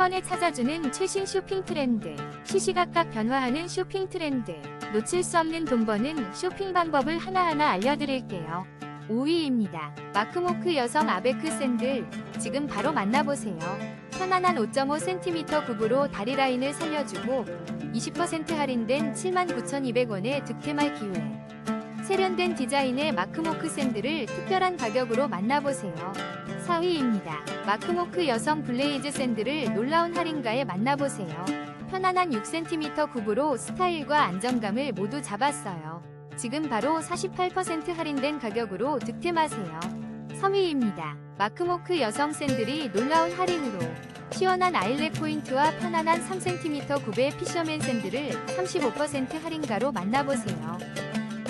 번에 찾아주는 최신 쇼핑 트렌드, 시시각각 변화하는 쇼핑 트렌드, 놓칠 수 없는 돈 버는 쇼핑 방법을 하나하나 알려드릴게요. 5위입니다. 마크모크 여성 아베크 샌들, 지금 바로 만나보세요. 편안한 5.5cm 굽으로 다리 라인을 살려주고 20% 할인된 79,200원의 득템할 기회. 세련된 디자인의 마크모크 샌들을 특별한 가격으로 만나보세요. 4위입니다. 마크모크 여성 블레이즈 샌들을 놀라운 할인가에 만나보세요. 편안한 6cm 굽으로 스타일과 안정감을 모두 잡았어요. 지금 바로 48% 할인된 가격으로 득템하세요. 3위입니다. 마크모크 여성 샌들이 놀라운 할인으로 시원한 아일렛 포인트와 편안한 3cm 굽의 피셔맨 샌들을 35% 할인가로 만나보세요.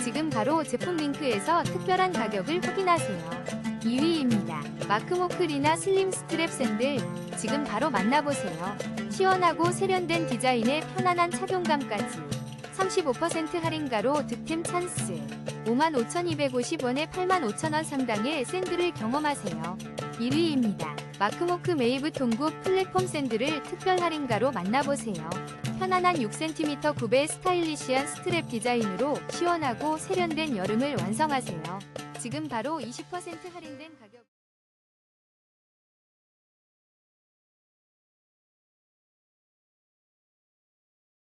지금 바로 제품 링크에서 특별한 가격을 확인하세요. 2위입니다. 마크모크 리나 슬림 스트랩 샌들 지금 바로 만나보세요. 시원하고 세련된 디자인의 편안한 착용감까지 35% 할인가로 득템 찬스 55,250원에 85,000원 상당의 샌들을 경험하세요. 1위입니다. 마크모크 메이브 통굽 플랫폼 샌들을 특별 할인가로 만나보세요. 편안한 6cm 굽의 스타일리시한 스트랩 디자인으로 시원하고 세련된 여름을 완성하세요. 지금 바로 20% 할인된 가격